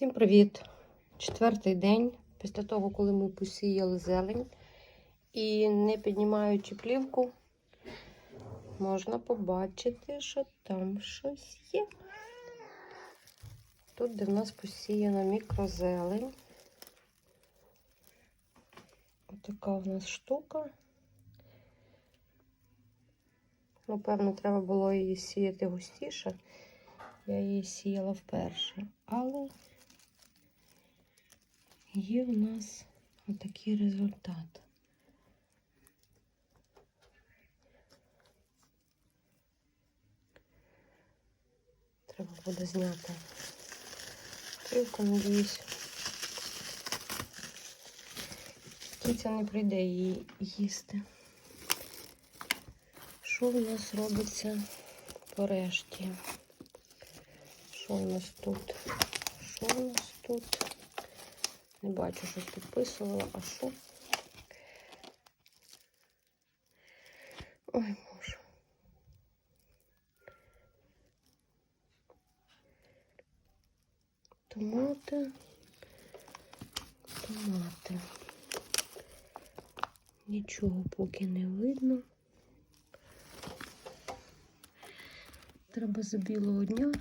Всім привіт! Четвертий день після того, коли ми посіяли зелень і не піднімаючи плівку, можна побачити, що там щось є. Тут, де в нас посіяна мікрозелень. Отака в нас штука. Напевно, треба було її сіяти густіше. Я її сіяла вперше, але є в нас отакий результат. Треба буде зняти плівку, надіюсь. Кіця не прийде її їсти. Що в нас робиться по решті? Що у нас тут? Що у нас тут? Не бачу, щось підписувала, а що? Ой, боже. Томати. Томати. Нічого поки не видно. Треба за білого дня.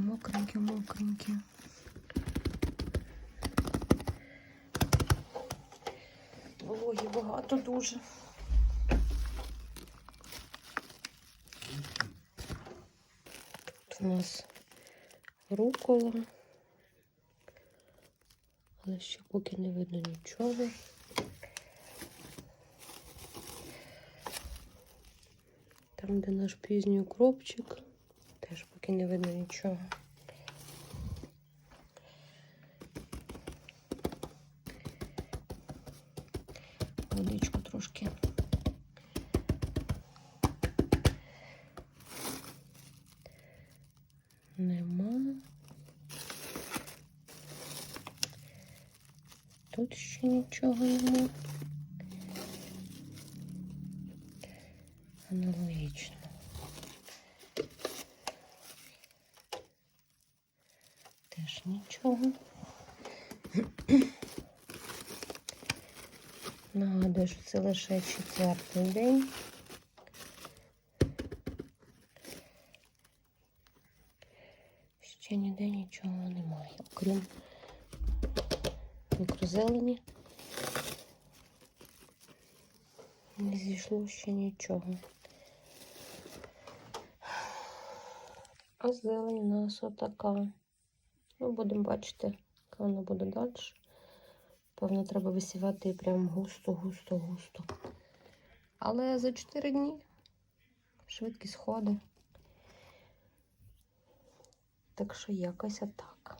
Мокренькі, мокренькі. Вологі багато дуже. Тут у нас рукола, але ще поки не видно нічого. Там, де наш пізній укропчик, поки не видно нічого. Водичку трошки. Нема. Тут ще нічого нема. Аналогічно. Теж нічого. Нагадую, що це лише четвертий день. Ще ніде нічого немає, окрім мікрозелені. Не зійшло ще нічого. А зелень у нас отака. Ну, будемо бачити, яка вона буде далі. Певно, треба висівати прям густо, густо, густо. Але за 4 дні швидкі сходи. Так що якось отак.